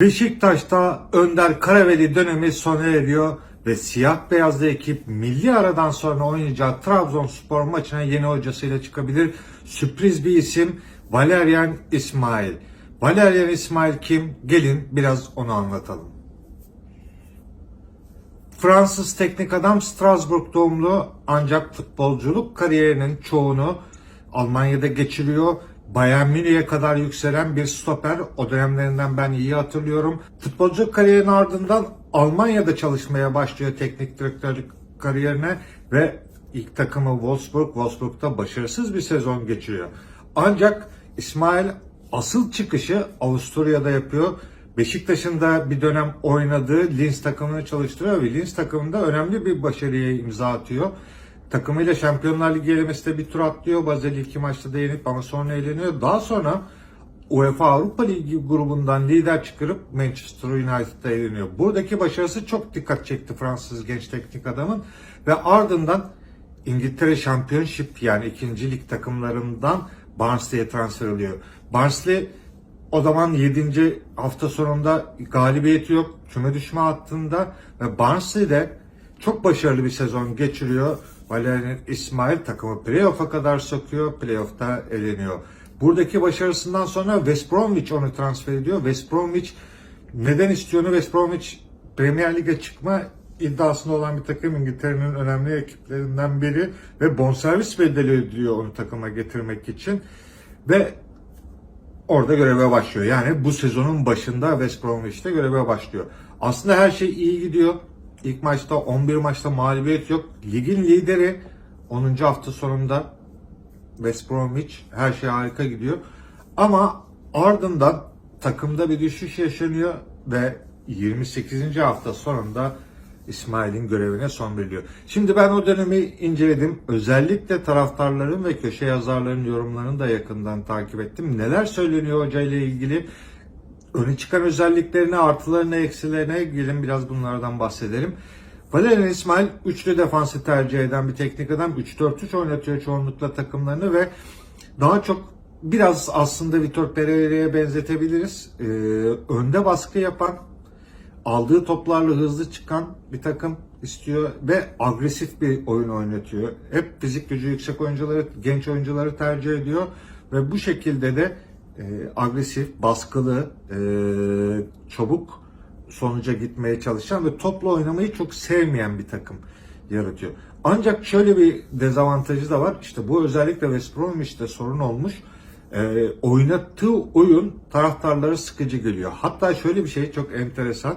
Beşiktaş'ta Önder Karaveli dönemi sona eriyor ve siyah beyazlı ekip milli aradan sonra oynayacağı Trabzonspor maçına yeni hocasıyla çıkabilir. Sürpriz bir isim Valerian İsmail. Valerian İsmail kim? Gelin biraz onu anlatalım. Fransız teknik adam Strasbourg doğumlu ancak futbolculuk kariyerinin çoğunu Almanya'da geçiriyor. Bayern Münih'e kadar yükselen bir stoper. O dönemlerinden ben iyi hatırlıyorum. Futbolculuk kariyerinin ardından Almanya'da çalışmaya başlıyor teknik direktörlük kariyerine ve ilk takımı Wolfsburg, Wolfsburg'da başarısız bir sezon geçiriyor. Ancak İsmail asıl çıkışı Avusturya'da yapıyor. Beşiktaş'ın da bir dönem oynadığı Linz takımını çalıştırıyor ve Linz takımında önemli bir başarıya imza atıyor. Takımıyla Şampiyonlar Ligi elemesinde bir tur atlıyor. Basel iki maçta da yenip ama sonra eğleniyor. Daha sonra UEFA Avrupa Ligi grubundan lider çıkarıp Manchester United'da eğleniyor. Buradaki başarısı çok dikkat çekti Fransız genç teknik adamın ve ardından İngiltere Championship yani ikinci lig takımlarından Barnsley'e transfer oluyor. Barnsley o zaman 7. hafta sonunda galibiyeti yok. Küme düşme hattında ve Barnsley'de çok başarılı bir sezon geçiriyor. Valerian İsmail takımı playoff'a kadar sokuyor. Playoff'ta eleniyor. Buradaki başarısından sonra West Bromwich onu transfer ediyor. West Bromwich neden istiyor onu? West Bromwich Premier Lig'e çıkma iddiasında olan bir takım İngiltere'nin önemli ekiplerinden biri ve bonservis bedeli ödüyor onu takıma getirmek için ve orada göreve başlıyor. Yani bu sezonun başında West Bromwich'te göreve başlıyor. Aslında her şey iyi gidiyor. İlk maçta 11 maçta mağlubiyet yok. Ligin lideri 10. hafta sonunda West Bromwich her şey harika gidiyor. Ama ardından takımda bir düşüş yaşanıyor ve 28. hafta sonunda İsmail'in görevine son veriliyor. Şimdi ben o dönemi inceledim. Özellikle taraftarların ve köşe yazarların yorumlarını da yakından takip ettim. Neler söyleniyor hoca ile ilgili? Öne çıkan özelliklerine, artılarına, eksilerine gelin biraz bunlardan bahsedelim. Valerian İsmail üçlü defansı tercih eden bir teknik adam. 3-4-3 oynatıyor çoğunlukla takımlarını ve daha çok biraz aslında Vitor Pereira'ya benzetebiliriz. Ee, önde baskı yapan, aldığı toplarla hızlı çıkan bir takım istiyor ve agresif bir oyun oynatıyor. Hep fizik gücü yüksek oyuncuları, genç oyuncuları tercih ediyor ve bu şekilde de e, agresif, baskılı, e, çabuk sonuca gitmeye çalışan ve topla oynamayı çok sevmeyen bir takım yaratıyor. Ancak şöyle bir dezavantajı da var. İşte bu özellikle West Bromwich'te sorun olmuş. E, oynattığı oyun taraftarları sıkıcı geliyor. Hatta şöyle bir şey çok enteresan.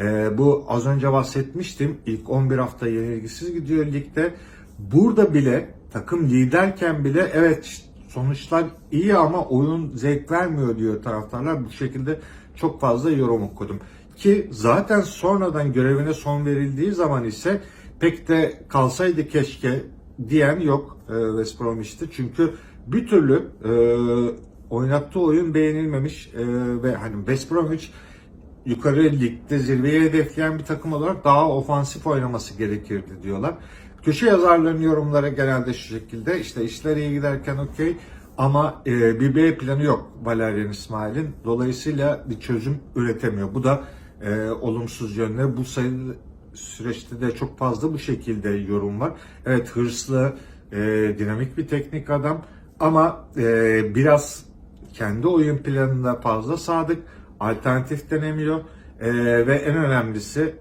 E, bu az önce bahsetmiştim. İlk 11 hafta yenilgisiz gidiyor ligde. Burada bile takım liderken bile evet sonuçlar iyi ama oyun zevk vermiyor diyor taraftarlar. Bu şekilde çok fazla yorum okudum. Ki zaten sonradan görevine son verildiği zaman ise pek de kalsaydı keşke diyen yok e, West Bromwich'te. Çünkü bir türlü e, oynattığı oyun beğenilmemiş e, ve hani West Bromwich yukarı ligde zirveyi hedefleyen bir takım olarak daha ofansif oynaması gerekirdi diyorlar. Köşe yazarlarının yorumları genelde şu şekilde işte işler iyi giderken okey ama e, bir B planı yok Valerian İsmail'in. Dolayısıyla bir çözüm üretemiyor. Bu da e, olumsuz yönler. Bu sayı süreçte de çok fazla bu şekilde yorum var. Evet hırslı, e, dinamik bir teknik adam ama e, biraz kendi oyun planında fazla sadık, alternatif denemiyor e, ve en önemlisi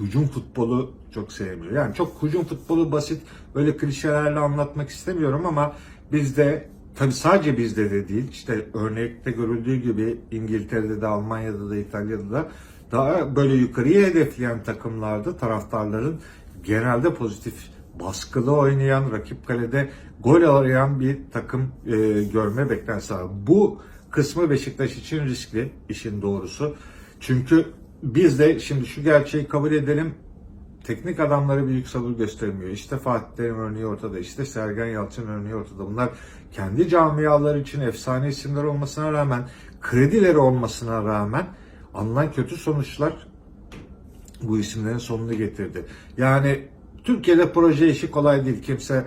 hücum futbolu çok sevmiyor. Yani çok hücum futbolu basit böyle klişelerle anlatmak istemiyorum ama bizde tabi sadece bizde de değil işte örnekte görüldüğü gibi İngiltere'de de Almanya'da da İtalya'da da daha böyle yukarıya hedefleyen takımlarda taraftarların genelde pozitif baskılı oynayan, rakip kalede gol arayan bir takım e, görme beklentisi. Bu kısmı Beşiktaş için riskli işin doğrusu. Çünkü biz de şimdi şu gerçeği kabul edelim. Teknik adamları büyük sabır göstermiyor. İşte Fatih Terim örneği ortada. işte Sergen Yalçın örneği ortada. Bunlar kendi camiaları için efsane isimler olmasına rağmen, kredileri olmasına rağmen alınan kötü sonuçlar bu isimlerin sonunu getirdi. Yani Türkiye'de proje işi kolay değil. Kimse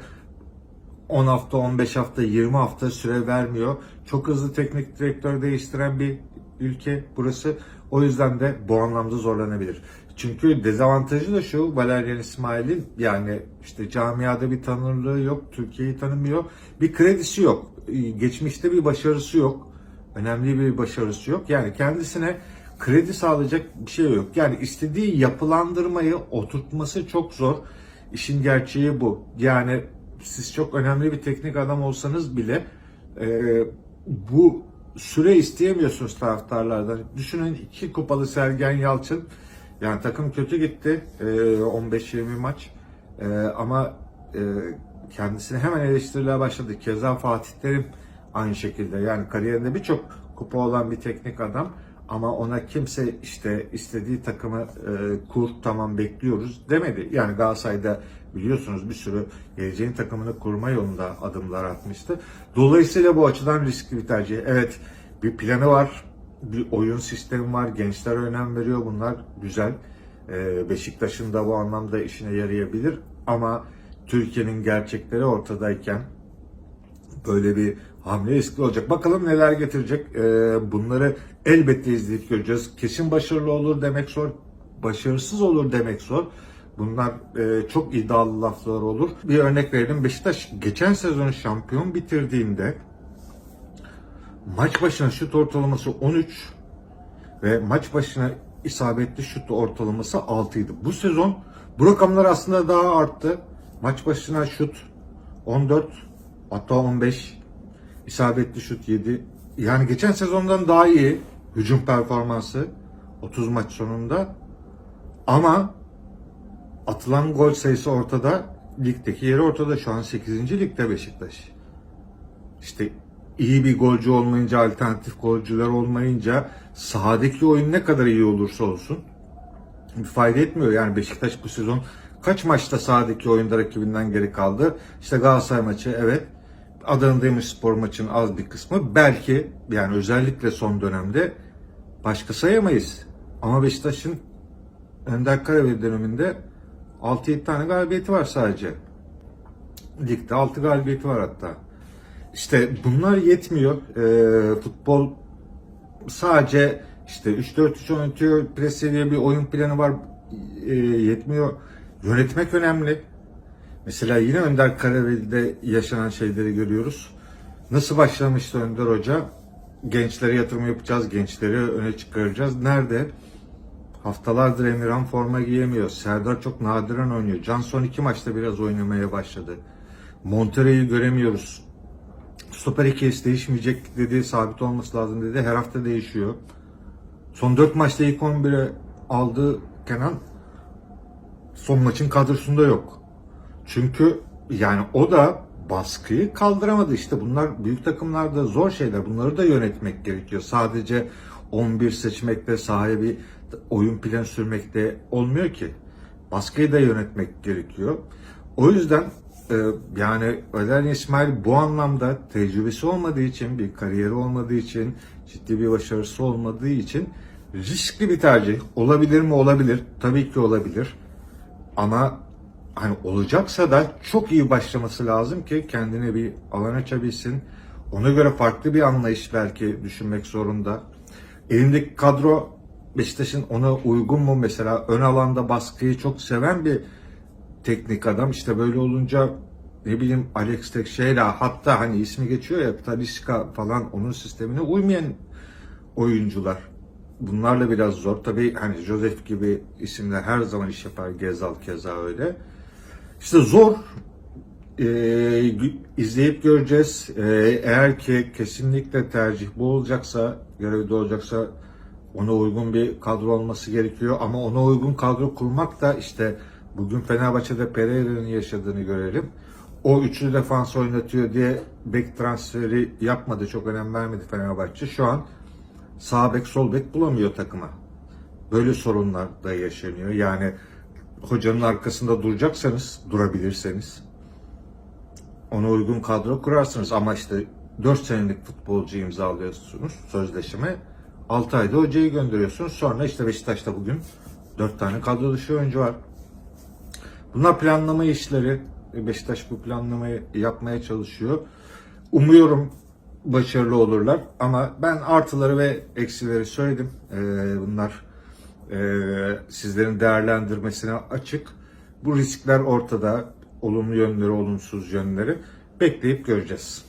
10 hafta, 15 hafta, 20 hafta süre vermiyor. Çok hızlı teknik direktör değiştiren bir ülke burası. O yüzden de bu anlamda zorlanabilir. Çünkü dezavantajı da şu Valerian İsmail'in yani işte camiada bir tanınırlığı yok, Türkiye'yi tanımıyor, bir kredisi yok, Ee, geçmişte bir başarısı yok, önemli bir başarısı yok. Yani kendisine kredi sağlayacak bir şey yok. Yani istediği yapılandırmayı oturtması çok zor. İşin gerçeği bu. Yani siz çok önemli bir teknik adam olsanız bile e, bu süre isteyemiyorsunuz taraftarlardan. Düşünün iki kupalı Sergen Yalçın. Yani takım kötü gitti. e, 15-20 maç. E, ama e, kendisini hemen eleştiriler başladı. Keza Fatih Terim aynı şekilde. Yani kariyerinde birçok kupa olan bir teknik adam. Ama ona kimse işte istediği takımı e, kur tamam bekliyoruz demedi. Yani Galatasaray'da biliyorsunuz bir sürü geleceğin takımını kurma yolunda adımlar atmıştı. Dolayısıyla bu açıdan riskli bir tercih. Evet bir planı var, bir oyun sistemi var, gençler önem veriyor bunlar güzel. E, Beşiktaş'ın da bu anlamda işine yarayabilir ama Türkiye'nin gerçekleri ortadayken böyle bir hamle riskli olacak. Bakalım neler getirecek. Ee, bunları elbette izleyip göreceğiz. Kesin başarılı olur demek zor. Başarısız olur demek zor. Bunlar e, çok iddialı laflar olur. Bir örnek verelim. Beşiktaş geçen sezonu şampiyon bitirdiğinde maç başına şut ortalaması 13 ve maç başına isabetli şut ortalaması 6 idi. Bu sezon bu rakamlar aslında daha arttı. Maç başına şut 14 hatta 15 isabetli şut 7. Yani geçen sezondan daha iyi hücum performansı 30 maç sonunda. Ama atılan gol sayısı ortada. Ligdeki yeri ortada. Şu an 8. ligde Beşiktaş. İşte iyi bir golcü olmayınca, alternatif golcüler olmayınca sahadaki oyun ne kadar iyi olursa olsun bir fayda etmiyor. Yani Beşiktaş bu sezon kaç maçta sahadaki oyunda rakibinden geri kaldı? İşte Galatasaray maçı evet. Adana Demirspor maçının az bir kısmı. Belki yani özellikle son dönemde başka sayamayız. Ama Beşiktaş'ın Önder Karaveli döneminde 6-7 tane galibiyeti var sadece. Ligde 6 galibiyeti var hatta. İşte bunlar yetmiyor. Ee, futbol sadece işte 3-4-3 oynatıyor. Pres bir oyun planı var. Ee, yetmiyor. Yönetmek önemli. Mesela yine Önder Karaveli'de yaşanan şeyleri görüyoruz. Nasıl başlamıştı Önder Hoca? Gençlere yatırım yapacağız, gençleri öne çıkaracağız. Nerede? Haftalardır Emirhan forma giyemiyor. Serdar çok nadiren oynuyor. Can son iki maçta biraz oynamaya başladı. Montero'yu göremiyoruz. Stoper ikilisi değişmeyecek dedi, sabit olması lazım dedi. Her hafta değişiyor. Son 4 maçta ilk 11'e aldı Kenan. Son maçın kadrosunda yok. Çünkü yani o da baskıyı kaldıramadı. İşte bunlar büyük takımlarda zor şeyler. Bunları da yönetmek gerekiyor. Sadece 11 seçmekte, sahaya bir oyun planı sürmekte olmuyor ki. Baskıyı da yönetmek gerekiyor. O yüzden yani Valerian İsmail bu anlamda tecrübesi olmadığı için, bir kariyeri olmadığı için, ciddi bir başarısı olmadığı için riskli bir tercih. Olabilir mi? Olabilir. Tabii ki olabilir. Ama hani olacaksa da çok iyi başlaması lazım ki kendine bir alan açabilsin. Ona göre farklı bir anlayış belki düşünmek zorunda. Elindeki kadro Beşiktaş'ın ona uygun mu mesela ön alanda baskıyı çok seven bir teknik adam. İşte böyle olunca ne bileyim Alex Teixeira hatta hani ismi geçiyor ya Talisca falan onun sistemine uymayan oyuncular. Bunlarla biraz zor. Tabii hani Joseph gibi isimler her zaman iş yapar. Gezal keza öyle. İşte zor. Ee, izleyip göreceğiz. Ee, eğer ki kesinlikle tercih bu olacaksa, görevde olacaksa ona uygun bir kadro olması gerekiyor. Ama ona uygun kadro kurmak da işte bugün Fenerbahçe'de Pereira'nın yaşadığını görelim. O üçlü defans oynatıyor diye bek transferi yapmadı. Çok önem vermedi Fenerbahçe. Şu an sağ bek sol bek bulamıyor takıma. Böyle sorunlar da yaşanıyor. Yani hocanın arkasında duracaksanız, durabilirseniz ona uygun kadro kurarsınız. Ama işte 4 senelik futbolcu imzalıyorsunuz sözleşme. 6 ayda hocayı gönderiyorsunuz. Sonra işte Beşiktaş'ta bugün 4 tane kadro dışı oyuncu var. Bunlar planlama işleri. Beşiktaş bu planlamayı yapmaya çalışıyor. Umuyorum başarılı olurlar. Ama ben artıları ve eksileri söyledim. Ee, bunlar e, sizlerin değerlendirmesine açık. Bu riskler ortada. Olumlu yönleri, olumsuz yönleri bekleyip göreceğiz.